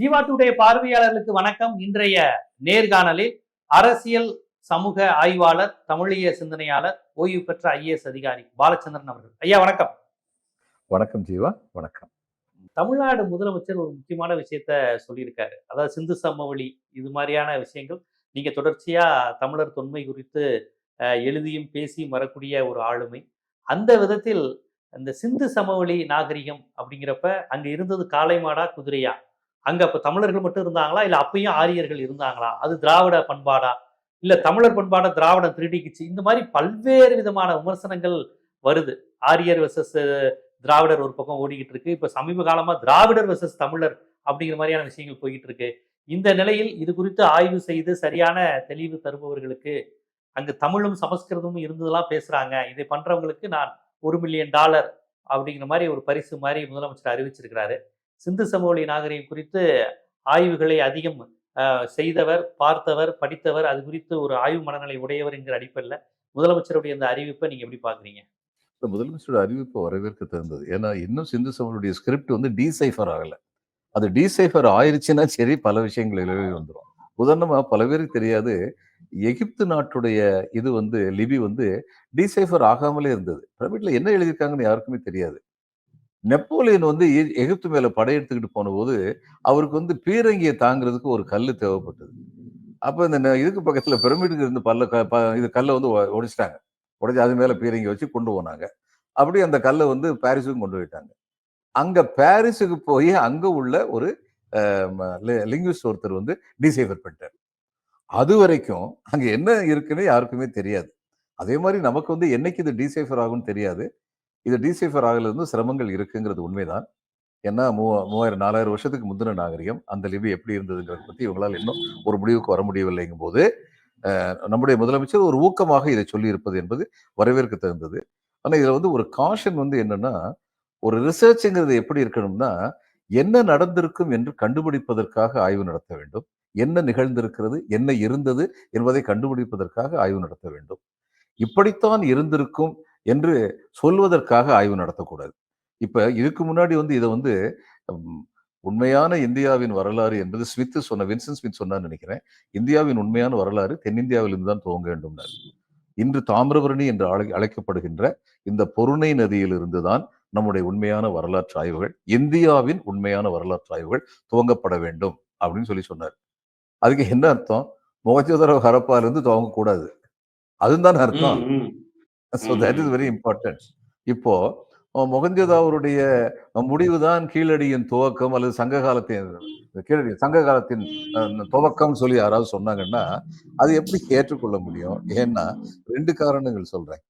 Jeeva today பார்வையாளர்களுக்கு வணக்கம். இன்றைய நேர்காணலில் அரசியல் சமூக ஆய்வாளர் தமிழிய சிந்தனையாளர் ஓய்வு பெற்ற ஐஏஎஸ் அதிகாரி பாலச்சந்திரன் அவர்கள். ஐயா வணக்கம். வணக்கம் ஜீவா வணக்கம். தமிழ்நாடு முதலமைச்சர் ஒரு முக்கியமான விஷயத்த சொல்லியிருக்காரு. அதாவது சிந்து சமவெளி இது மாதிரியான விஷயங்கள். நீங்க தொடர்ச்சியா தமிழர் தொன்மை குறித்து எழுதியும் பேசியும் வரக்கூடிய ஒரு ஆளுமை. அந்த விதத்தில் இந்த சிந்து சமவெளி நாகரிகம் அப்படிங்கிறப்ப அங்க இருந்தது காளை மாடா குதிரையா? அங்க அப்ப தமிழர்கள் மட்டும் இருந்தாங்களா? இல்ல அப்பயும் ஆரியர்கள் இருந்தாங்களா? அது திராவிட பண்பாடா? இல்ல தமிழர் பண்பாடா திராவிடம் திருடிக்குச்சு? இந்த மாதிரி பல்வேறு விதமான விமர்சனங்கள் வருது. ஆரியர் வெர்சஸ் திராவிடர் ஒரு பக்கம் ஓடிக்கிட்டு இருக்கு. இப்ப சமீப காலமா திராவிடர் வெர்சஸ் தமிழர் அப்படிங்கிற மாதிரியான விஷயங்கள் போய்கிட்டு இருக்கு. இந்த நிலையில் இது குறித்து ஆய்வு செய்து சரியான தெளிவு தருபவர்களுக்கு அங்கு தமிழும் சமஸ்கிருதமும் இருந்ததெல்லாம் பேசுறாங்க. இதை பண்றவங்களுக்கு நான் ஒரு மில்லியன் டாலர் அப்படிங்கிற மாதிரி ஒரு பரிசு மாதிரி முதலமைச்சர் அறிவிச்சிருக்கிறாரு. சிந்து சமவெளி நாகரிகம் குறித்து ஆய்வுகளை அதிகம் செய்தவர் பார்த்தவர் படித்தவர் அது குறித்து ஒரு ஆய்வு மனநிலை உடையவர் என்கிற அடிப்படையில் முதலமைச்சருடைய இந்த அறிவிப்பை நீங்க எப்படி பாக்குறீங்க இந்த முதலமைச்சரோட அறிவிப்பு வரவேற்க தகுந்தது. ஏன்னா இன்னும் சிந்து சமனுடைய ஸ்கிரிப்ட் வந்து டீசைஃபர் ஆகல. அது டீசைஃபர் ஆயிருச்சுன்னா சரி பல விஷயங்கள் எழுதி வந்துடும் உதாரணமாக பல பேருக்கு தெரியாது எகிப்து நாட்டுடைய இது வந்து லிபி வந்து டீசைஃபர் ஆகாமலே இருந்தது. பிரமிட்ல என்ன எழுதியிருக்காங்கன்னு யாருக்குமே தெரியாது. நெப்போலியன் வந்து எகிப்து மேல படையெடுத்துக்கிட்டு போன போது அவருக்கு வந்து பீரங்கியை தாங்கிறதுக்கு ஒரு கல் தேவைப்பட்டது. அப்போ இந்த நெ- இதுக்கு பக்கத்துல பிரமிடுக்கு இருந்து பல்ல க- ப- இது கல்லை வந்து உடைச்சிட்டாங்க உடைச்சி அது மேல பீரங்கி வச்சு கொண்டு போனாங்க. அப்படி அந்த கல்லை வந்து பாரிஸுக்கும் கொண்டு போயிட்டாங்க. அங்க பாரிஸுக்கு போய் அங்க உள்ள ஒரு லிங்குவிஸ்ட் ஒருத்தர் வந்து டிசைஃபர் பண்ணிட்டார். அது வரைக்கும் அங்க என்ன இருக்குன்னு யாருக்குமே தெரியாது. அதே மாதிரி நமக்கு வந்து என்னைக்கு இது டிசைஃபர் ஆகும்னு தெரியாது. இது டிசிஃபர் ஆகல இருந்து சிரமங்கள் இருக்குங்கிறது உண்மைதான். ஏன்னா மூ மூவாயிரம் நாலாயிரம் வருஷத்துக்கு முந்தின நாகரிகம் அந்த லிபி எப்படி இருந்ததுங்கிறத பத்தி இவங்களால் இன்னும் ஒரு முடிவுக்கு வர முடியவில்லைங்கும் போது நம்முடைய முதலமைச்சர் ஒரு ஊக்கமாக இதை சொல்லி இருப்பது என்பது வரவேற்க தகுந்தது. ஆனா இதுல வந்து ஒரு காஷன் வந்து என்னன்னா ஒரு ரிசர்ச்ங்கிறது எப்படி இருக்கணும்னா என்ன நடந்திருக்கும் என்று கண்டுபிடிப்பதற்காக ஆய்வு நடத்த வேண்டும். என்ன நிகழ்ந்திருக்கிறது என்ன இருந்தது என்பதை கண்டுபிடிப்பதற்காக ஆய்வு நடத்த வேண்டும். இப்படித்தான் இருந்திருக்கும் என்று சொல்வதற்காக ஆய்வு நடத்தக்கூடாது. இப்ப இதுக்கு முன்னாடி வந்து இதை வந்து உண்மையான இந்தியாவின் வரலாறு என்பது ஸ்மித் சொன்ன வின்சன் ஸ்மித் சொன்னான்னு நினைக்கிறேன். இந்தியாவின் உண்மையான வரலாறு தென்னிந்தியாவிலிருந்து தான் துவங்க வேண்டும்னார் இன்று தாமிரபரணி என்று அழை- அழைக்கப்படுகின்ற இந்த பொருணை நதியிலிருந்து தான் நம்முடைய உண்மையான வரலாற்று ஆய்வுகள் இந்தியாவின் உண்மையான வரலாற்று ஆய்வுகள் துவங்கப்பட வேண்டும் அப்படின்னு சொல்லி சொன்னார். அதுக்கு என்ன அர்த்தம்? மொகஜோதர ஹரப்பால இருந்து துவங்கக்கூடாது. அதுதான் அர்த்தம். So that is very important இப்போ அஹ், மொகஞ்சதாவருடைய முடிவுதான் கீழடியின் துவக்கம் அல்லது சங்க காலத்தின் கீழடி சங்க காலத்தின் அஹ், துவக்கம் சொல்லி யாராவது சொன்னாங்கன்னா அது எப்படி ஏற்றுக்கொள்ள முடியும்? ஏன்னா ரெண்டு காரணங்கள் சொல்றேன்.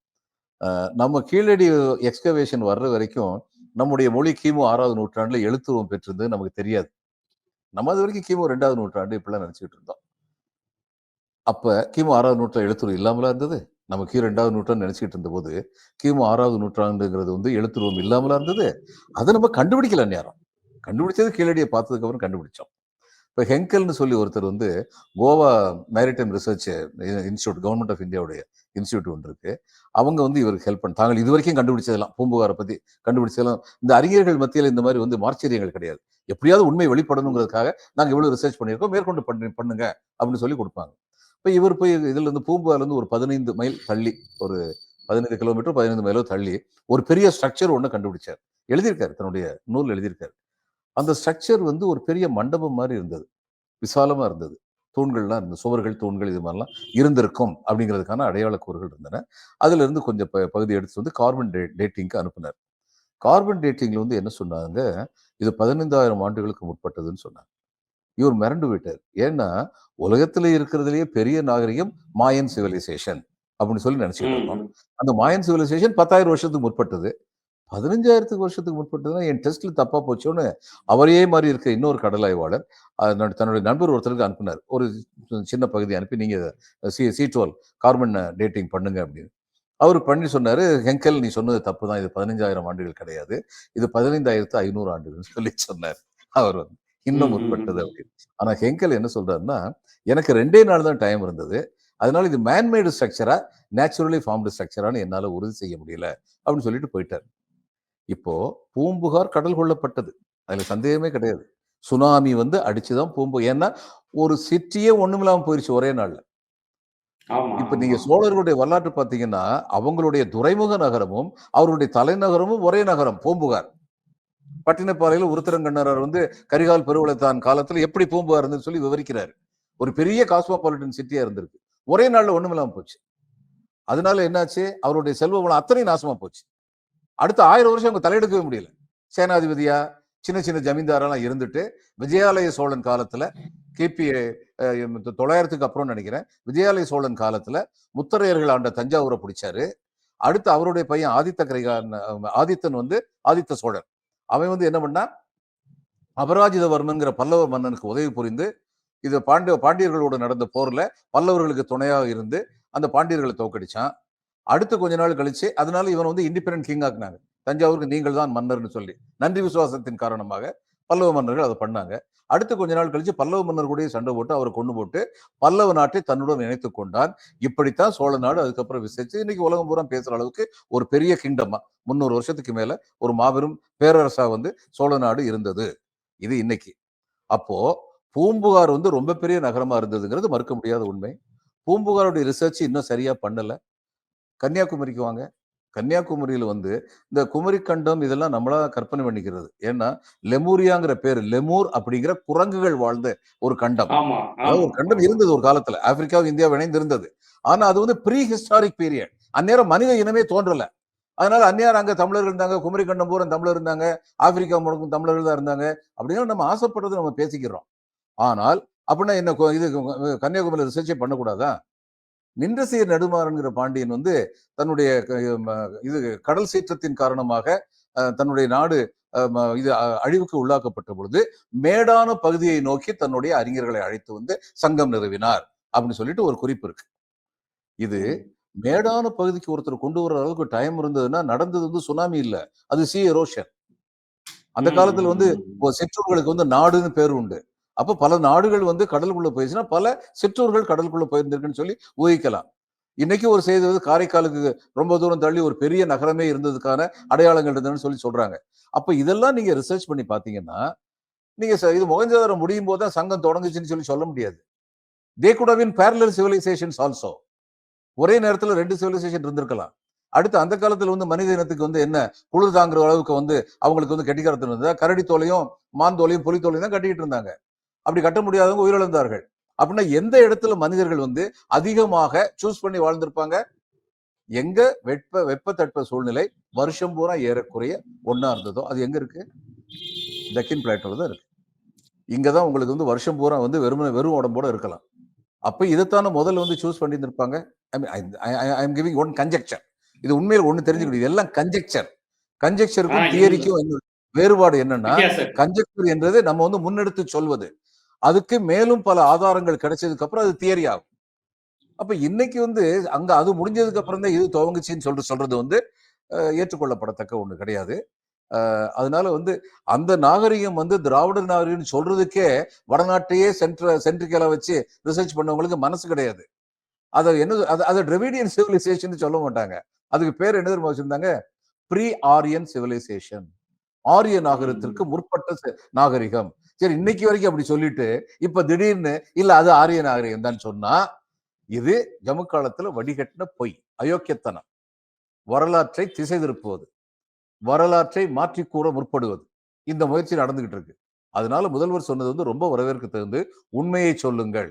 நம்ம கீழடி எக்ஸ்கவேஷன் வர்ற வரைக்கும் நம்முடைய மொழி கிமு ஆறாவது நூற்றாண்டுல எழுத்துருவம் பெற்றிருந்தது நமக்கு தெரியாது. நம்ம அது வரைக்கும் கிமு ரெண்டாவது நூற்றாண்டு இப்படிலாம் நினைச்சிட்டு இருந்தோம். அப்ப கிமு ஆறாவது நூற்றாண்டு எழுத்துருவம் இல்லாமலா இருந்தது? நம்ம கீ ரெண்டாவது நூற்றாண்டு நினைச்சிட்டு இருந்த போது கிமு ஆறாவது நூற்றாண்டுங்கிறது வந்து எழுத்துருவம் இல்லாமலாம் இருந்தது. அதை நம்ம கண்டுபிடிக்கல நேரம் கண்டுபிடிச்சது கீழடியை பார்த்ததுக்கப்புறம் கண்டுபிடிச்சோம். இப்போ ஹெங்கல்னு சொல்லி ஒருத்தர் வந்து Goa maritime research institute government of இந்தியாவுடைய இன்ஸ்டியூட் ஒன்று இருக்கு. அவங்க வந்து இவருக்கு ஹெல்ப் பண்ண தாங்கள் இது வரைக்கும் கண்டுபிடிச்சதெல்லாம் பூம்புகாரை பற்றி கண்டுபிடிச்சதெல்லாம் இந்த அறிஞர்கள் மத்தியில் இந்த மாதிரி வந்து மார்ச்சரியங்கள் கிடையாது. எப்படியாவது உண்மை வெளிப்படணுங்கிறதுக்காக நாங்கள் இவ்வளோ ரிசர்ச் பண்ணியிருக்கோம் மேற்கொண்டு பண்ணி பண்ணுங்க அப்படின்னு சொல்லி கொடுப்பாங்க. இப்போ இவர் போய் இதுல இருந்து இருந்து ஒரு பதினைந்து மைல் தள்ளி ஒரு பதினைந்து கிலோமீட்டர் பதினைந்து மைலோ தள்ளி ஒரு பெரிய ஸ்ட்ரக்சர் ஒன்று கண்டுபிடிச்சார். எழுதியிருக்காரு தன்னுடைய நூல் எழுதியிருக்காரு. அந்த ஸ்ட்ரக்சர் வந்து ஒரு பெரிய மண்டபம் மாதிரி இருந்தது. விசாலமா இருந்தது. தூண்கள்லாம் இருந்தது. சுவர்கள் தூண்கள் இது மாதிரிலாம் இருந்திருக்கும் அப்படிங்கிறதுக்கான அடையாள கூறுகள் இருந்தன. அதுல இருந்து கொஞ்சம் ப- பகுதி எடுத்து வந்து கார்பன் டே டேட்டிங்க்கு அனுப்புனார். கார்பன் டேட்டிங்ல வந்து என்ன சொன்னாங்க இது பதினைந்தாயிரம் ஆண்டுகளுக்கு முற்பட்டதுன்னு சொன்னாங்க. இவர் மிரண்டு விட்டார். ஏன்னா உலகத்துல இருக்கிறதுலயே பெரிய நாகரிகம் மாயன் சிவிலைசேஷன் அப்படின்னு சொல்லி நினைச்சுட்டு இருந்தோம். அந்த மாயன் சிவிலைசேஷன் பத்தாயிரம் வருஷத்துக்கு முற்பட்டது. பதினஞ்சாயிரத்துக்கு வருஷத்துக்கு முற்பட்டதுன்னா என் டெஸ்ட்ல தப்பா போச்சோன்னு அவரே மாதிரி இருக்க இன்னொரு கடல் ஆய்வாளர் அஹ், தன்னுடைய- தன்னுடைய நண்பர் ஒருத்தருக்கு அனுப்பினார். ஒரு சின்ன பகுதி அனுப்பி நீங்க C C twelve carbon dating பண்ணுங்க அப்படின்னு. அவர் பண்ணி சொன்னாரு ஹெங்கல் நீ சொன்னது தப்பு தான். இது பதினஞ்சாயிரம் ஆண்டுகள் கிடையாது. இது பதினைந்தாயிரத்து ஐநூறு ஆண்டுகள்னு சொல்லி சொன்னார். அவர் வந்து. இன்னும் முற்பட்டது. அப்படின்னு. ஆனா ஹெங்கல் என்ன சொல்றாருன்னா எனக்கு ரெண்டே நாள் தான் டைம் இருந்தது. அதனால இது மேன்மேடு ஸ்ட்ரக்சரா நேச்சுரலி ஃபார்ம்டு ஸ்ட்ரக்சரான்னு என்னால உறுதி செய்ய முடியல அப்படின்னு சொல்லிட்டு போயிட்டார். இப்போ பூம்புகார் கடல் கொள்ளப்பட்டது அதுல சந்தேகமே கிடையாது. சுனாமி வந்து அடிச்சுதான் பூம்பு. ஏன்னா ஒரு சிட்டியே ஒண்ணுமில்லாம போயிருச்சு ஒரே நாள்ல. இப்ப நீங்க. சோழர்களுடைய வரலாற்று பாத்தீங்கன்னா அவங்களுடைய துறைமுக நகரமும் அவருடைய தலைநகரமும் ஒரே நகரம் பூம்புகார். பட்டினப்பாறையில் உருத்திரங்கண்ணரர் வந்து கரிகால் பெருவளத்தான் காலத்துல எப்படி பூம்புகார் இருந்துன்னு சொல்லி விவரிக்கிறாரு. ஒரு பெரிய காஸ்மோபாலிட்டன் சிட்டியா இருந்திருக்கு. ஒரே நாள்ல ஒண்ணுமில்லாம போச்சு. அதனால என்னாச்சு? அவருடைய செல்வ வளம் அத்தனை நாசமா போச்சு. அடுத்த ஆயிரம் வருஷம் அவங்க தலையெடுக்கவே முடியல. சேனாதிபதியா? சின்ன சின்ன ஜமீன்தாரெல்லாம் இருந்துட்டு விஜயாலய சோழன் காலத்துல கிபி தொள்ளாயிரத்துக்கு அப்புறம் நினைக்கிறேன். விஜயாலய சோழன் காலத்துல முத்தரையர்கள் ஆண்ட தஞ்சாவூரை பிடிச்சாரு. அடுத்து அவருடைய பையன் ஆதித்த கரிகாலன் ஆதித்தன் வந்து ஆதித்த சோழன். அவன் வந்து என்ன பண்ணா அபராஜிதவர்மன்கிற பல்லவ மன்னனுக்கு உதவி புரிந்து இது பாண்டிய பாண்டியர்களோடு நடந்த போர்ல பல்லவர்களுக்கு துணையாக இருந்து அந்த பாண்டியர்களை தோக்கடிச்சான் அடுத்து கொஞ்ச நாள் கழிச்சு அதனால இவன் வந்து இண்டிபெண்டன்ட் கிங் ஆக்குனாங்க. தஞ்சாவூருக்கு நீங்கள் தான் மன்னர்னு சொல்லி நன்றி விசுவாசத்தின் காரணமாக பல்லவ மன்னர்கள் அதை பண்ணாங்க. அடுத்து கொஞ்ச நாள் கழிச்சு பல்லவ மன்னர் கூட சண்டை போட்டு அவரை கொண்டு போட்டு பல்லவ நாட்டை தன்னுடன் இணைத்து கொண்டான். இப்படித்தான் சோழ நாடு அதுக்கப்புறம் விசேஷிச்சு. இன்னைக்கு உலகம் பூரா பேசுற அளவுக்கு ஒரு பெரிய கிங்டமா முந்நூறு வருஷத்துக்கு மேல ஒரு மாபெரும் பேரரசா வந்து சோழ நாடு இருந்தது. இது இன்னைக்கு. அப்போ பூம்புகார் வந்து ரொம்ப பெரிய நகரமா இருந்ததுங்கிறது மறுக்க முடியாத உண்மை. பூம்புகாருடைய ரிசர்ச் இன்னும் சரியா பண்ணல. கன்னியாகுமரிக்கு வாங்க. கன்னியாகுமரியில வந்து இந்த குமரி கண்டம் இதெல்லாம் நம்மளா கற்பனை பண்ணிக்கிறது. ஏன்னா லெமூரியாங்கிற பேரு லெமூர் அப்படிங்கிற குரங்குகள் வாழ்ந்த ஒரு கண்டம். ஒரு கண்டம் இருந்தது ஒரு காலத்துல. ஆப்பிரிக்காவும் இந்தியா இணைந்து இருந்தது ஆனா அது வந்து ப்ரீ ஹிஸ்டாரிக் பீரியட் அந்நேரம் மனித இனமே தோன்றல. அதனால அந்நேரம் அங்க தமிழர் இருந்தாங்க குமரி கண்டம் பூரா தமிழர் இருந்தாங்க ஆப்பிரிக்கா முழுக்கும் தமிழர்கள் தான் இருந்தாங்க. அப்படின்னு நம்ம ஆசைப்படுறது நம்ம பேசிக்கிறோம். ஆனால் அப்படின்னா என்ன இது கன்னியாகுமரி ரிசர்ச்சே பண்ணக்கூடாதா? நின்றசீர் நெடுமாறன்கிற பாண்டியன் வந்து தன்னுடைய இது கடல் சீற்றத்தின் காரணமாக தன்னுடைய நாடு இது அழிவுக்கு உள்ளாக்கப்பட்ட பொழுது மேடான பகுதியை நோக்கி தன்னுடைய அறிஞர்களை அழைத்து வந்து சங்கம் நிறுவினார் அப்படின்னு சொல்லிட்டு ஒரு குறிப்பு இருக்கு. இது மேடான பகுதிக்கு ஒருத்தர் கொண்டு வர அளவுக்கு டைம் இருந்ததுன்னா நடந்தது வந்து சுனாமி இல்ல. அது சி எரோஷன் அந்த காலத்துல வந்து சிற்றூர்களுக்கு வந்து நாடுன்னு பேர் உண்டு. அப்ப பல நாடுகள் வந்து கடலுக்குள்ள போயிடுச்சுன்னா பல சிற்றூர்கள் கடலுக்குள்ள போயிருந்திருக்குன்னு சொல்லி ஊகிக்கலாம். இன்னைக்கு ஒரு செய்தி வந்து காரைக்காலுக்கு ரொம்ப தூரம் தள்ளி ஒரு பெரிய நகரமே இருந்ததுக்கான அடையாளங்கள் இருந்ததுன்னு சொல்லி சொல்றாங்க. அப்போ இதெல்லாம் நீங்க ரிசர்ச் பண்ணி பாத்தீங்கன்னா நீங்க இது மொகஞ்சதாரம் முடியும் போது தான் சங்கம் தொடங்குச்சுன்னு சொல்லி சொல்ல முடியாது. They could have civilisations also ஒரே நேரத்துல ரெண்டு சிவிலைசேஷன் இருந்திருக்கலாம். அடுத்து அந்த காலத்துல வந்து மனித இனத்துக்கு வந்து என்ன குளிர் தாங்குற அளவுக்கு வந்து அவங்களுக்கு வந்து கட்டிக்காரத்து இருந்ததா? கரடி தோலையும் மான் தோலையும் புலி தோலையும் தான் கட்டிக்கிட்டு இருந்தாங்க. அப்படி கட்ட முடியாதவங்க உயிரிழந்தார்கள். அப்படின்னா எந்த இடத்துல மனிதர்கள் வந்து அதிகமாக சூஸ் பண்ணி வாழ்ந்திருப்பாங்க? எங்க வெப்ப வெப்ப தட்ப சூழ்நிலை வருஷம் பூரா ஏறக்குறைய ஒண்ணா இருந்ததோ அது எங்க இருக்கு? டக்கின் பிளாட்டோல தான் இருக்கு. இங்கதான் உங்களுக்கு வந்து வருஷம் பூரா வந்து வெறும் வெறும் உடம்போட இருக்கலாம். அப்ப இதைத்தானே முதல்ல வந்து choose பண்ணியிருந்திருப்பாங்க I am giving one conjecture இது உண்மையில் ஒண்ணு தெரிஞ்சுக்கணும். இது எல்லாம் கன்ஜெக்சர் கன்ஜெக்சருக்கும் தியரிக்கும் வேறுபாடு என்னன்னா கன்ஜெக்சர் என்றது நம்ம வந்து முன்னெடுத்து சொல்வது. அதுக்கு மேலும் பல ஆதாரங்கள் கிடைச்சதுக்கு அப்புறம் அது தியரி ஆகும். அப்ப இன்னைக்கு வந்து அங்க அது முடிஞ்சதுக்கு அப்புறம் தான் இது துவங்குச்சின்னு சொல்றது சொல்றது வந்து ஏற்றுக்கொள்ளப்படத்தக்க ஒண்ணு கிடையாது. அதனால வந்து அந்த நாகரிகம் வந்து திராவிட நாகரிகம் சொல்றதுக்கே வடநாட்டையே சென்ட்ர சென்ட்ரிக்கலா வச்சு ரிசர்ச் பண்ணவங்களுக்கு மனசு கிடையாது. அதை என்ன அது அதை டிரெவிடியன் சிவிலைசேஷன் சொல்ல மாட்டாங்க. அதுக்கு பேர் என்ன தெரியுமா வச்சிருந்தாங்க? ப்ரீ ஆரியன் சிவிலைசேஷன் ஆரிய நாகரிகத்திற்கு முற்பட்ட நாகரிகம். சரி இன்னைக்கு வரைக்கும் அப்படி சொல்லிட்டு இப்ப திடீர்னு இல்ல அது ஆரிய நாகரிகம் தான் சொன்னா இது ஜம்மு காலத்துல வடிகட்டின பொய் அயோக்கியத்தனம். வரலாற்றை திசை திருப்புவது. வரலாற்றை மாற்றி கூற முற்படுவது. இந்த முயற்சி நடந்துகிட்டு இருக்கு. அதனால முதல்வர் சொன்னது வந்து ரொம்ப வரவேற்க தகுந்து உண்மையை சொல்லுங்கள்.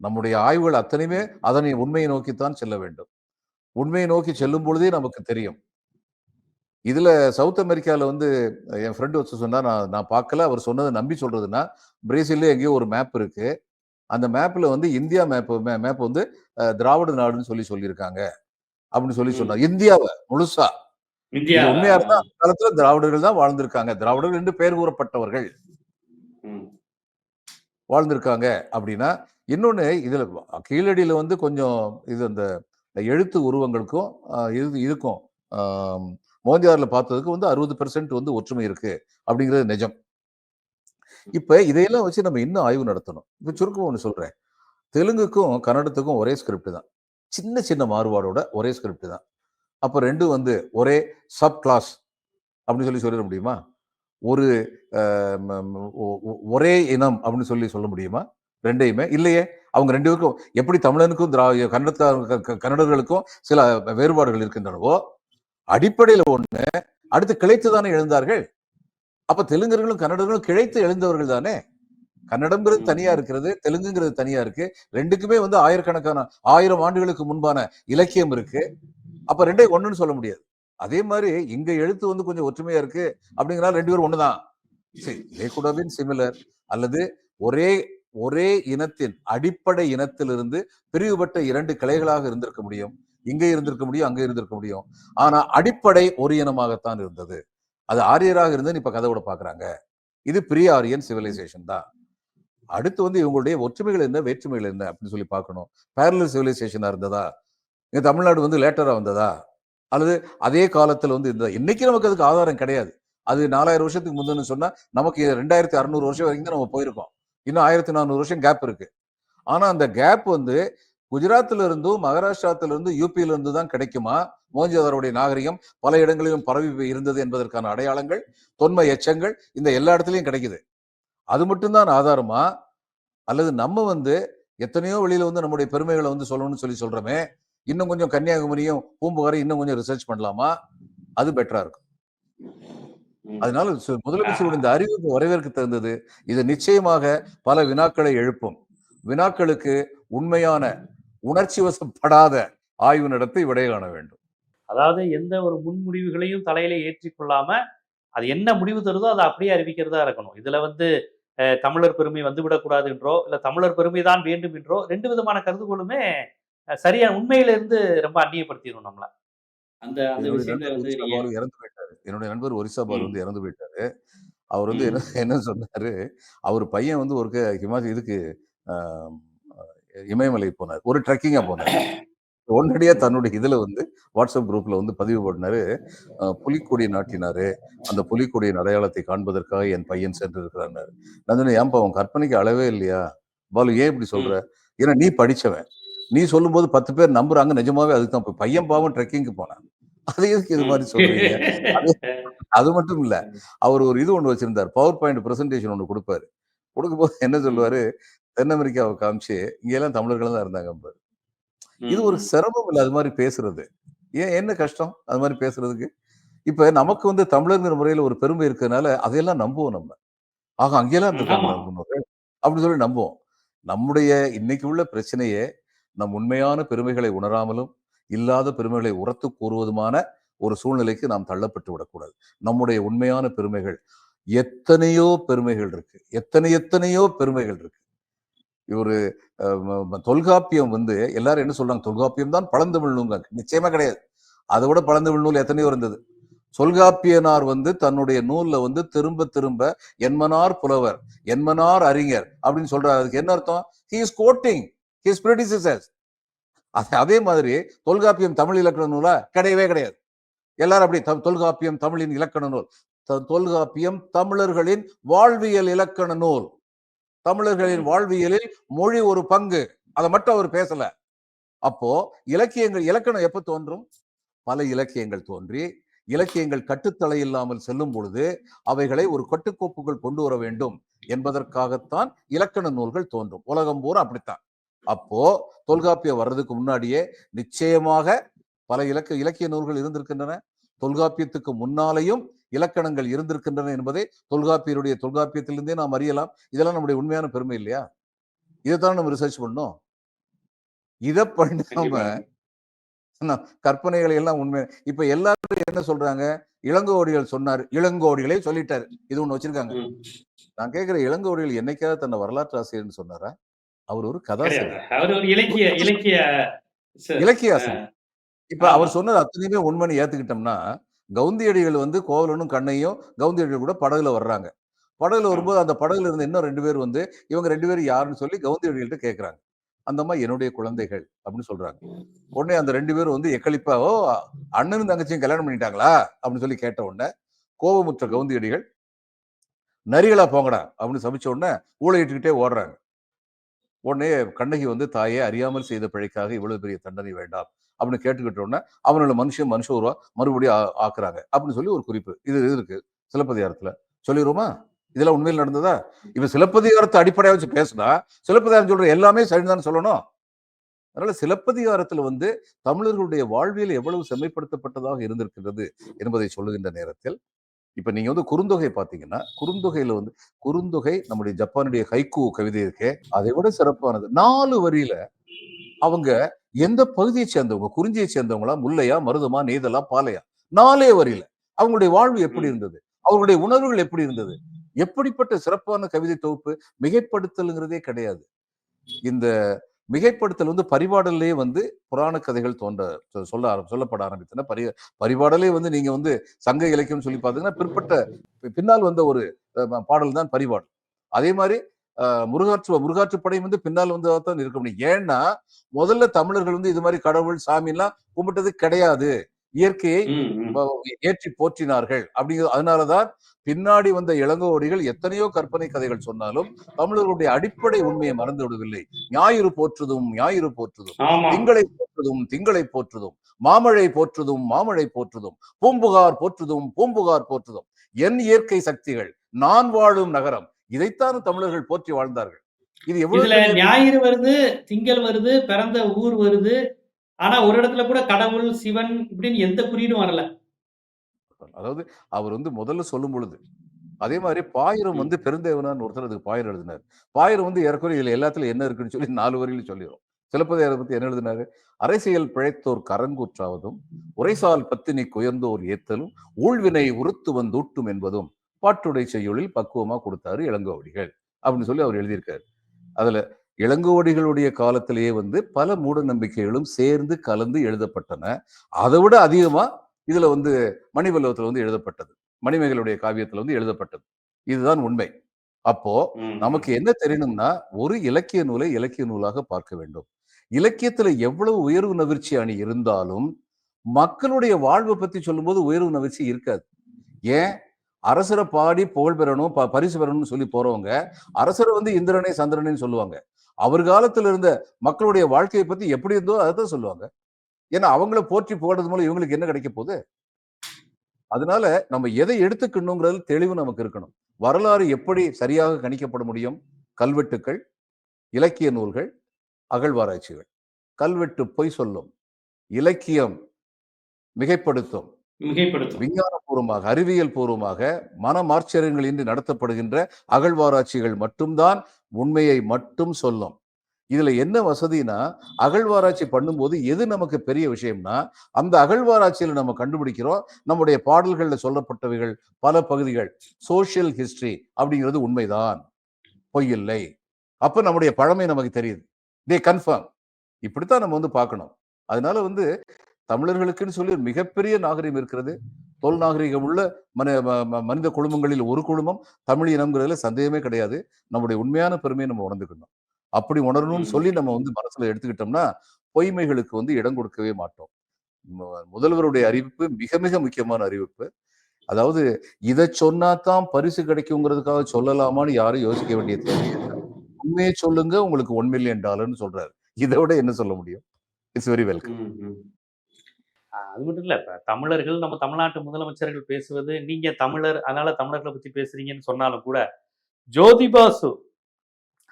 நம்முடைய ஆய்வுகள் அத்தனையுமே அதனை உண்மையை நோக்கித்தான் செல்ல வேண்டும். உண்மையை நோக்கி செல்லும் பொழுதே நமக்கு தெரியும். இதுல சவுத் அமெரிக்கால வந்து என் ஃப்ரெண்டு வச்சு சொன்னா நான் நான் பார்க்கல. அவர் சொன்னதை நம்பி சொல்றதுன்னா பிரேசில்ல எங்கேயோ ஒரு மேப் இருக்கு. அந்த மேப்ல வந்து இந்தியா மேப் மேப் வந்து திராவிட நாடுன்னு சொல்லி சொல்லியிருக்காங்க. அப்படின்னு சொல்லி. சொன்னார். இந்தியாவை முழுசா. உண்மையா இருந்தா அந்த காலத்துல திராவிடர்கள் தான் வாழ்ந்திருக்காங்க. திராவிடர்கள் என்று பெயர் கூறப்பட்டவர்கள். வாழ்ந்திருக்காங்க அப்படின்னா இன்னொன்னு இதுல கீழடியில வந்து கொஞ்சம் இது அந்த எழுத்து உருவங்களுக்கும் இது இதுக்கும் மோதியாரில் பார்த்ததுக்கு வந்து அறுபது பெர்சன்ட் வந்து ஒற்றுமை இருக்கு அப்படிங்கிறது நிஜம். இப்ப இதையெல்லாம் வச்சு நம்ம இன்னும் ஆய்வு நடத்தணும்? இப்ப சுருக்கம் ஒன்று சொல்றேன். தெலுங்குக்கும் கன்னடத்துக்கும் ஒரே ஸ்கிரிப்ட் தான். சின்ன சின்ன மாறுபாடோட ஒரே ஸ்கிரிப்ட் தான். அப்போ ரெண்டும் வந்து ஒரே சப் கிளாஸ் அப்படின்னு சொல்லி சொல்லிட முடியுமா? ஒரு ஒரே இனம் அப்படின்னு சொல்லி சொல்ல முடியுமா? ரெண்டையுமே. இல்லையே. அவங்க ரெண்டு பேருக்கும் எப்படி தமிழனுக்கும் திரா கன்னடத்தார் க- கன்னடர்களுக்கும் சில வேறுபாடுகள் இருக்கின்றனவோ அடிப்படையில் ஒண்ணு அடுத்து கிளைத்து தானே எழுந்தார்கள். அப்ப தெலுங்கர்களும் கன்னடர்களும் கிளைத்து எழுந்தவர்கள் தானே? கன்னடம்ங்கிறது தனியா இருக்கிறது தெலுங்குங்கிறது தனியா இருக்கு. ரெண்டுக்குமே வந்து ஆயிரக்கணக்கான ஆயிரம் ஆண்டுகளுக்கு முன்பான இலக்கியம் இருக்கு. அப்ப ரெண்டையும் ஒண்ணுன்னு சொல்ல முடியாது. அதே மாதிரி இங்க எழுத்து வந்து கொஞ்சம் ஒற்றுமையா இருக்கு அப்படிங்கிறனால ரெண்டு பேரும் ஒண்ணுதான். தே குட் பின் சிமிலர் அல்லது ஒரே ஒரே இனத்தின் அடிப்படை இனத்திலிருந்து பிரிவுபட்ட இரண்டு கிளைகளாக இருந்திருக்க முடியும். இங்க இருந்திருக்க முடியும் அங்கே இருந்திருக்க முடியும். ஆனா அடிப்படை ஒரு இனமாகத்தான் இருந்தது. அது ஆரியராக இருந்து இப்ப கதை பாக்குறாங்க. இது ப்ரீ ஆரியன் சிவிலைசேஷன் தான். அடுத்து வந்து இவங்களுடைய ஒற்றுமைகள் என்ன வேற்றுமைகள் என்ன அப்படின்னு சொல்லி பார்க்கணும். பேரலர் சிவிலைசேஷனா இருந்ததா? இங்க தமிழ்நாடு வந்து லேட்டரா வந்ததா? அல்லது அதே காலத்துல வந்து இருந்ததா இன்னைக்கு நமக்கு அதுக்கு ஆதாரம் கிடையாது. அது நாலாயிரம் வருஷத்துக்கு முந்தினு சொன்னா நமக்கு ரெண்டாயிரத்தி அறுநூறு வருஷம் வரைக்கும் தான் நம்ம போயிருக்கோம். இன்னும் ஆயிரத்தி நானூறு வருஷம் கேப் இருக்கு. ஆனா அந்த கேப் வந்து குஜராத்ல இருந்தும் மகாராஷ்டிராத்துல இருந்து யூபியில இருந்து தான் கிடைக்குமா மோஞ்சதாரோடைய நாகரிகம் பல இடங்களிலும் பரவி இருந்தது என்பதற்கான அடையாளங்கள் தொன்மை எச்சங்கள் இந்த எல்லா இடத்துலயும் கிடைக்குது. அது மட்டும்தான் ஆதாரமா? அல்லது நம்ம வந்து எத்தனையோ வெளியில வந்து நம்முடைய பெருமைகளை வந்து சொல்லணும்னு சொல்லி சொல்றோமே இன்னும் கொஞ்சம் கன்னியாகுமரியும் பூம்புகாரையும் இன்னும் கொஞ்சம் ரிசர்ச் பண்ணலாமா? அது பெட்டரா இருக்கும். அதனால முதலமைச்சருடைய இந்த அறிவிப்பு வரவேற்க தகுந்தது. இது நிச்சயமாக பல வினாக்களை எழுப்பும். வினாக்களுக்கு உண்மையான உணர்ச்சி வசப்படாத ஆய்வு நடத்தி விடை காண வேண்டும். அதாவது எந்த ஒரு முன்முடிவுகளையும் தலையில ஏற்றிக்கொள்ளாம அது என்ன முடிவு தருதோ அதை அப்படியே அறிவிக்கிறதா இருக்கணும். இதுல வந்து தமிழர் பெருமை வந்து விடக்கூடாது என்றோ இல்ல தமிழர் பெருமை தான் வேண்டும் என்றோ ரெண்டு விதமான கருதுகோளுமே சரியா உண்மையில இருந்து ரொம்ப அந்நியப்படுத்திடும் நம்மள. அந்த இறந்து போயிட்டாரு. என்னுடைய நண்பர் ஒரிசா பாலு. வந்து இறந்து போயிட்டாரு. அவர் வந்து. என்ன என்ன சொன்னாரு அவர் பையன் வந்து ஒரு ஹிமாச்சல் இதுக்கு ஆஹ், இமயமலை போனார். ஒரு ட்ரெக்கிங்கா போனார். உடனடியா தன்னுடைய இதுல வந்து வாட்ஸ்அப் குரூப்ல வந்து பதிவு பண்ணாரு. அஹ், புலிக்கொடி நாட்டினாரு. அந்த புலிக்கொடியின் அடையாளத்தை காண்பதற்காக என் பையன் சென்று இருக்கிறார் நான் சொன்னேன் ஏன்பா உன் கற்பனைக்கு அளவே இல்லையா? பாலு ஏன் இப்படி சொல்ற? ஏன்னா நீ படிச்சவன். நீ சொல்லும்போது பத்து பேர் நம்புறாங்க. நிஜமாவே அதுதான் இப்ப பையன் பாவம் ட்ரெக்கிங்க்கு போனான். அது எதுக்கு இது மாதிரி சொல்றீங்க. அது மட்டும் இல்ல. அவர் ஒரு இது ஒண்ணு வச்சிருந்தார். பவர் பாயிண்ட் பிரசன்டேஷன் ஒண்ணு கொடுப்பாரு. கொடுக்கும்போது என்ன சொல்லுவாரு? தென் அமெரிக்காவை காமிச்சு இங்க எல்லாம் தமிழர்கள் தான் இருந்தாங்க பாரு. இது ஒரு சிரமம் இல்ல அது மாதிரி பேசுறது. ஏன் என்ன கஷ்டம் அது மாதிரி பேசுறதுக்கு? இப்ப நமக்கு வந்து தமிழர்ங்கிற முறையில ஒரு பெருமை இருக்கிறதுனால அதையெல்லாம் நம்புவோம் நம்ம. ஆக அங்கெல்லாம் அப்படின்னு சொல்லி நம்புவோம். நம்முடைய இன்னைக்கு உள்ள பிரச்சனையே நம் உண்மையான பெருமைகளை உணராமலும் இல்லாத பெருமைகளை உரத்து கூறுவதுமான ஒரு சூழ்நிலைக்கு நாம் தள்ளப்பட்டு விடக்கூடாது. நம்முடைய உண்மையான பெருமைகள் எத்தனையோ பெருமைகள் இருக்கு. எத்தனை எத்தனையோ பெருமைகள் இருக்கு. ஒரு தொல்காப்பியம் வந்து எல்லாரும் என்ன சொல்றாங்க? தொல்காப்பியம் தான் பழந்தமிழ் நூல் நிச்சயமா கிடையாது. அதை விட பழந்தமிழ் நூல் எத்தனையோ இருந்தது. தொல்காப்பியனார் வந்து தன்னுடைய நூல்ல வந்து திரும்ப திரும்ப என்மனார் புலவர் என்மனார் அறிஞர் அப்படின்னு சொல்றாரு. அதுக்கு என்ன அர்த்தம்? He is quoting his predecessors அதே மாதிரி தொல்காப்பியம் தமிழ் இலக்கண நூலா கிடையவே கிடையாது. எல்லாரும் அப்படி தொல்காப்பியம் தமிழின் இலக்கண நூல். தொல்காப்பியம் தமிழர்களின் வாழ்வியல் இலக்கண நூல். தமிழர்களின் வாழ்வியலில் மொழி ஒரு பங்கு. அதை மட்டும் அவர் பேசல. அப்போ இலக்கியங்கள் இலக்கணம் எப்ப தோன்றும்? பல இலக்கியங்கள் தோன்றி இலக்கியங்கள் கட்டுத்தளை இல்லாமல் செல்லும் பொழுது அவைகளை ஒரு கட்டுக்கோப்புகள் கொண்டு வர வேண்டும் என்பதற்காகத்தான் இலக்கண நூல்கள் தோன்றும். உலகம் பூரா அப்படித்தான். அப்போ தொல்காப்பியம் வர்றதுக்கு முன்னாடியே நிச்சயமாக பல இலக்க இலக்கிய நூல்கள் இருந்திருக்கின்றன. தொல்காப்பியத்துக்கு முன்னாலேயும் இலக்கணங்கள் இருந்திருக்கின்றன என்பதை தொல்காப்பியருடைய தொல்காப்பியத்திலிருந்தே நாம் அறியலாம். இதெல்லாம் நம்முடைய உண்மையான பெருமை இல்லையா? இதைத்தான் நம்ம ரிசர்ச் பண்ணோம். இதை பண்ணாம கற்பனைகளை எல்லாம் உண்மை. இப்ப எல்லாரும் என்ன சொல்றாங்க? இளங்கோடிகள் சொன்னார். இளங்கோடிகளே சொல்லிட்டாரு. இது ஒண்ணு வச்சிருக்காங்க. நான் கேக்குற இளங்கோடிகள் என்னைக்காவது தன்னை வரலாற்று ஆசிரியர்னு சொன்னாரா? அவர் ஒரு கதாசிரியர் இலக்கிய இலக்கிய இலக்கிய ஆசிரியர். இப்ப. அவர் சொன்னது அத்தனையுமே உண்மைன்னு ஏத்துக்கிட்டோம்னா கவுந்தியடிகள் வந்து கோவலனும் கண்ணையும் கவுந்தியடிகள் கூட படகுல வர்றாங்க. படகுல வரும்போது அந்த படகுல இருந்த இன்னும் ரெண்டு பேர் வந்து இவங்க ரெண்டு பேரும் யாருன்னு சொல்லி கவுந்தியடிகள்கிட்ட கேக்குறாங்க. அந்த அம்மா என்னுடைய குழந்தைகள் அப்படின்னு சொல்றாங்க. உடனே அந்த ரெண்டு பேரும் வந்து எக்களிப்பா ஓ அண்ணனும் தங்கச்சியும் கல்யாணம் பண்ணிட்டாங்களா? அப்படின்னு சொல்லி கேட்ட உடனே கோபமுற்ற கவுந்தியடிகள் நரிகளா போங்கடா அப்படின்னு சபிச்ச உடனே ஊழையிட்டுக்கிட்டே ஓடுறாங்க. உடனே கண்ணகி வந்து தாயே அறியாமல் செய்த பிழைக்காக இவ்வளவு பெரிய தண்டனை வேண்டாம். அப்படின்னு கேட்டுக்கிட்ட உடனே அவனோட மனுஷன் மனுஷ உருவா மறுபடியும் ஆக்குறாங்க. அப்படின்னு சொல்லி ஒரு குறிப்பு. இது இது இருக்கு சிலப்பதிகாரத்துல. சொல்லிடுவோமா இதெல்லாம் உண்மையில் நடந்ததா? இப்போ சிலப்பதிகாரத்தை அடிப்படையாக வச்சு பேசினா சிலப்பதிகாரம் சொல்ற எல்லாமே சரிதான் சொல்லணும். அதனால சிலப்பதிகாரத்துல வந்து தமிழர்களுடைய வாழ்வியல் எவ்வளவு செம்மைப்படுத்தப்பட்டதாக இருந்திருக்கின்றது என்பதை சொல்லுகின்ற நேரத்தில் இப்ப நீங்க வந்து குறுந்தொகை பார்த்தீங்கன்னா குறுந்தொகையில் வந்து குறுந்தொகை நம்முடைய ஜப்பானுடைய ஹைக்கு கவிதை இருக்கே அதை விட சிறப்பானது. நாலு வரியில அவங்க எந்த பகுதியை சேர்ந்தவங்க குறிஞ்சியை சேர்ந்தவங்களா முல்லையா மருதமா நெய்தலா பாலையா? நாலே வரியில. அவங்களுடைய வாழ்வு எப்படி. இருந்தது? அவங்களுடைய உணர்வுகள் எப்படி இருந்தது? எப்படிப்பட்ட சிறப்பான கவிதை தொகுப்பு மிகைப்படுத்தலுங்கிறதே கிடையாது. இந்த மிகைப்படுத்தல் வந்து பரிபாடல்லே வந்து புராண கதைகள் தோன்ற சொல்ல ஆரம்- சொல்லப்பட ஆரம்பித்தன. பரி பரிபாடலே வந்து நீங்க வந்து சங்க இலக்கியம் சொல்லி பார்த்தீங்கன்னா பிற்பட்ட பின்னால் வந்த ஒரு பாடல் தான் பரிபாடல். அதே மாதிரி அஹ், முருகாற்று முருகாற்றுப்படை வந்து பின்னால் வந்ததாக தான் இருக்க முடியும். ஏன்னா முதல்ல தமிழர்கள் வந்து இது மாதிரி கடவுள் சாமி எல்லாம் கும்பிட்டது கிடையாது. இயற்கையை ஏற்றி போற்றினார்கள். அப்படிங்கிற அதனாலதான் பின்னாடி வந்த இளங்கோவடிகள் எத்தனையோ கற்பனை கதைகள் சொன்னாலும் தமிழர்களுடைய அடிப்படை உண்மையை மறந்து விடவில்லை. ஞாயிறு போற்றுதும் ஞாயிறு போற்றுதும். திங்களை போற்றுதும் திங்களை போற்றுதும். மாமழை போற்றுதும் மாமழை போற்றுதும். பூம்புகார் போற்றுதும் பூம்புகார் போற்றுதும். என் இயற்கை சக்திகள் நான் வாழும் நகரம் இதைத்தான் தமிழர்கள் போற்றி வாழ்ந்தார்கள். இது எவ்வளவு ஞாயிறு வருது திங்கள் வருது பிறந்த ஊர் வருது. ஆனா ஒரு இடத்துல கூட கடவுள் சிவன் இப்படின்னு எந்த குறியீடும் வரல. அதாவது அவர் வந்து முதல்ல சொல்லும் பொழுது அதே மாதிரி பாயிரம் வந்து பெருந்தேவனான்னு ஒருத்தர் அதுக்கு பாயிரம் எழுதினார். பாயிரம் வந்து ஏறக்குறைய இதுல எல்லாத்துலயும் என்ன இருக்குன்னு சொல்லி நாலு வரியில சொல்லிடும் சிலப்பதிகாரத்தை பத்தி என்ன எழுதினாரு? அரசியல் பிழைத்தோர் கரங்கூற்றாவதும் உரைசால் பத்தினி குயர்ந்தோர் ஏத்தலும் ஊழ்வினை உறுத்து வந்தூட்டும் என்பதும் பாட்டுடை செய்யுளில் பக்குவமா கொடுத்தாரு இளங்கோவடிகள் அப்படின்னு சொல்லி அவர் எழுதியிருக்காரு. அதுல இளங்கோவடிகளுடைய காலத்திலேயே வந்து பல மூட நம்பிக்கைகளும் சேர்ந்து கலந்து எழுதப்பட்டன. அதை விட அதிகமா இதுல வந்து மணிவல்லவத்துல வந்து எழுதப்பட்டது. மணிமேகலுடைய காவியத்துல வந்து எழுதப்பட்டது. இதுதான் உண்மை. அப்போ. நமக்கு என்ன தெரியணும்னா ஒரு இலக்கிய நூலை இலக்கிய நூலாக பார்க்க வேண்டும். இலக்கியத்துல எவ்வளவு உயர்வு நவிர்ச்சி அணி இருந்தாலும் மக்களுடைய வாழ்வை பத்தி சொல்லும்போது உயர்வு நவிர்ச்சி இருக்காது. ஏன்? அரசரை பாடி புகழ் பெறணும் ப- பரிசு பெறணும்னு சொல்லி போறவங்க அரசரை வந்து இந்திரனே சந்திரனே சொல்லுவாங்க. அவர் காலத்துல இருந்த மக்களுடைய வாழ்க்கையை பத்தி எப்படி இருந்தோ அதை தான் சொல்லுவாங்க. ஏன்னா அவங்கள போற்றி புகழ்றது மூலம் இவங்களுக்கு என்ன கிடைக்க போகுது? அதனால நம்ம எதை எடுத்துக்கணுங்கிறது தெளிவு நமக்கு இருக்கணும். வரலாறு எப்படி சரியாக கணிக்கப்பட முடியும்? கல்வெட்டுக்கள் இலக்கிய நூல்கள் அகழ்வாராய்ச்சிகள். கல்வெட்டு பொய் சொல்லும் இலக்கியம் மிகைப்படுத்தும் மிகைப்படுத்தும். விஞ்ஞானபூர்வமாக அறிவியல் பூர்வமாக மனமார்ச்சரியங்களின்றி நடத்தப்படுகின்ற அகழ்வாராய்ச்சிகள் மட்டும்தான் உண்மையை மட்டும் சொல்லும். இதுல என்ன வசதினா அகழ்வாராய்ச்சி பண்ணும்போது எது நமக்கு பெரிய விஷயம்னா அந்த அகழ்வாராய்ச்சியில நம்ம கண்டுபிடிக்கிறோம். நம்முடைய பாடல்கள்ல சொல்லப்பட்டவைகள் பல பகுதிகள். சோஷியல் ஹிஸ்டரி அப்படிங்கிறது உண்மைதான். பொய்யில்லை அப்ப நம்முடைய பழமை நமக்கு தெரியுது. They confirm. இப்படித்தான் நம்ம வந்து பார்க்கணும். அதனால வந்து தமிழர்களுக்குன்னு சொல்லி மிகப்பெரிய நாகரிகம் இருக்கிறது. தொல் நாகரிகம் உள்ள மன மனித குழுமங்களில் ஒரு குழுமம் தமிழ் இனம்ங்கிறதுல சந்தேகமே கிடையாது. நம்முடைய உண்மையான பெருமையை நம்ம உணர்ந்துக்கணும். அப்படி உணரணும்னு. சொல்லி நம்ம வந்து மனசுல எடுத்துக்கிட்டோம்னா பொய்மைகளுக்கு வந்து இடம் கொடுக்கவே மாட்டோம். முதல்வருடைய அறிவிப்பு மிக மிக முக்கியமான அறிவிப்பு. அதாவது இதை சொன்னாதான் பரிசு கிடைக்குங்கிறதுக்காக சொல்லலாமான்னு யாரும் யோசிக்க வேண்டிய தேவையில்லை உண்மையை சொல்லுங்க உங்களுக்கு ஒன் மில்லியன் டாலர்னு சொல்றாரு. இதை விட என்ன சொல்ல முடியும்? It's very welcome. அது மட்டும் இல்லை இப்போ தமிழர்கள் நம்ம தமிழ்நாட்டு முதலமைச்சர்கள் பேசுவது நீங்கள் தமிழர் அதனால் தமிழர்களை பற்றி பேசுறீங்கன்னு சொன்னாலும் கூட ஜோதிபாசு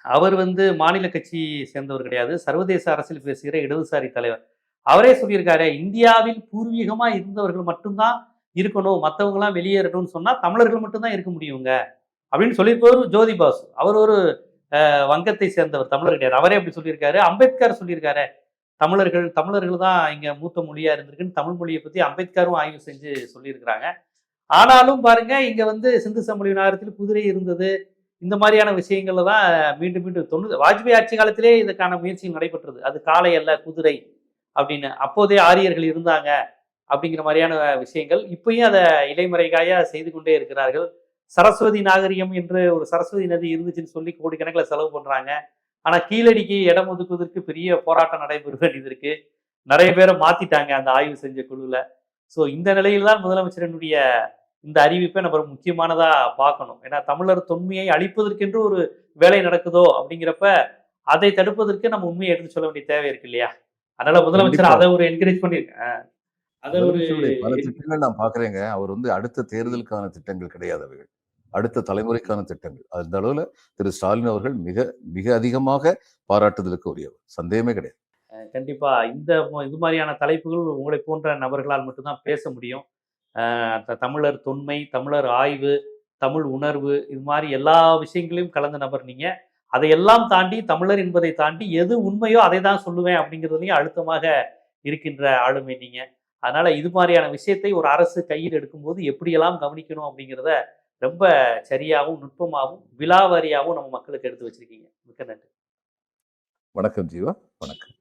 அவர் வந்து மாநில கட்சி சேர்ந்தவர் கிடையாது. சர்வதேச அரசியல் பேசுகிற இடதுசாரி தலைவர். அவரே சொல்லியிருக்காரு இந்தியாவில் பூர்வீகமாக இருந்தவர்கள் மட்டும்தான் இருக்கணும். மற்றவங்களாம் வெளியேறணும்னு சொன்னால் தமிழர்கள் மட்டும்தான் இருக்க முடியுங்க அப்படின்னு சொல்லியிருப்பவர் ஜோதிபாசு அவர் ஒரு வங்கத்தை சேர்ந்தவர் தமிழர் கிடையாது. அவரே அப்படி சொல்லியிருக்காரு. அம்பேத்கர் சொல்லியிருக்காரு தமிழர்கள் தமிழர்கள் தான் இங்க மூத்த மொழியா இருந்திருக்குன்னு தமிழ் மொழியை பத்தி அம்பேத்கரும் ஆய்வு செஞ்சு சொல்லியிருக்கிறாங்க. ஆனாலும் பாருங்க இங்க வந்து சிந்து சமொழி நகரத்தில் குதிரை இருந்தது. இந்த மாதிரியான விஷயங்கள்ல தான் மீண்டும் மீண்டும் தொண்ணூறு வாஜ்பாய் ஆட்சி காலத்திலே இதுக்கான முயற்சிகள் நடைபெற்றது. அது காலை அல்ல குதிரை அப்படின்னு. அப்போதே ஆரியர்கள் இருந்தாங்க அப்படிங்கிற மாதிரியான விஷயங்கள். இப்பயும் அதை இலைமறைகாயா செய்து கொண்டே இருக்கிறார்கள். சரஸ்வதி நாகரிகம் என்று ஒரு சரஸ்வதி நதி இருந்துச்சுன்னு சொல்லி கோடிக்கணக்கில் செலவு பண்றாங்க. ஆனா கீழடிக்கு இடம் ஒதுக்குவதற்கு பெரிய போராட்டம் நடைபெற வேண்டியது இருக்கு. நிறைய பேரை மாத்திட்டாங்க அந்த ஆய்வு செஞ்ச குழுல. ஸோ இந்த நிலையில் தான் முதலமைச்சரினுடைய இந்த அறிவிப்பை நம்ம முக்கியமானதா பார்க்கணும். ஏன்னா தமிழர் தொன்மையை அழிப்பதற்கென்று ஒரு வேலை நடக்குதோ அப்படிங்கிறப்ப அதை தடுப்பதற்கு நம்ம உண்மையை எடுத்து சொல்ல வேண்டிய தேவை இருக்கு இல்லையா? அதனால முதலமைச்சர். அதை ஒரு என்கரேஜ் பண்ணியிருக்கேன் அத ஒரு பல திட்டங்கள் நான் பாக்குறேங்க அவர் வந்து அடுத்த தேர்தலுக்கான திட்டங்கள் கிடையாது அவைகள் அடுத்த தலைமுறைக்கான திட்டங்கள். அந்த அளவில் திரு ஸ்டாலின் அவர்கள் மிக மிக அதிகமாக பாராட்டுதலுக்கு உரியவர் சந்தேகமே கிடையாது. கண்டிப்பா. இந்த இது மாதிரியான தலைப்புகள் உங்களை போன்ற நபர்களால் மட்டும்தான் பேச முடியும். த- தமிழர் தொன்மை தமிழர் ஆய்வு தமிழ் உணர்வு இது மாதிரி எல்லா விஷயங்களையும் கலந்த நபர் நீங்கள் அதையெல்லாம் தாண்டி தமிழர் என்பதை தாண்டி எது உண்மையோ அதை தான் சொல்லுவேன் அப்படிங்கிறதுலையும் அழுத்தமாக இருக்கின்ற ஆளுமை நீங்கள் அதனால இது மாதிரியான விஷயத்தை ஒரு அரசு கையில் எடுக்கும்போது எப்படியெல்லாம் கவனிக்கணும் அப்படிங்கிறத ரொம்ப சரியாகவும் நுட்பமாகவும் விலாவாரியாகவும் நம்ம மக்களுக்கு எடுத்து வச்சிருக்கீங்க. மிக்க நன்றி. வணக்கம் ஜீவா. வணக்கம்.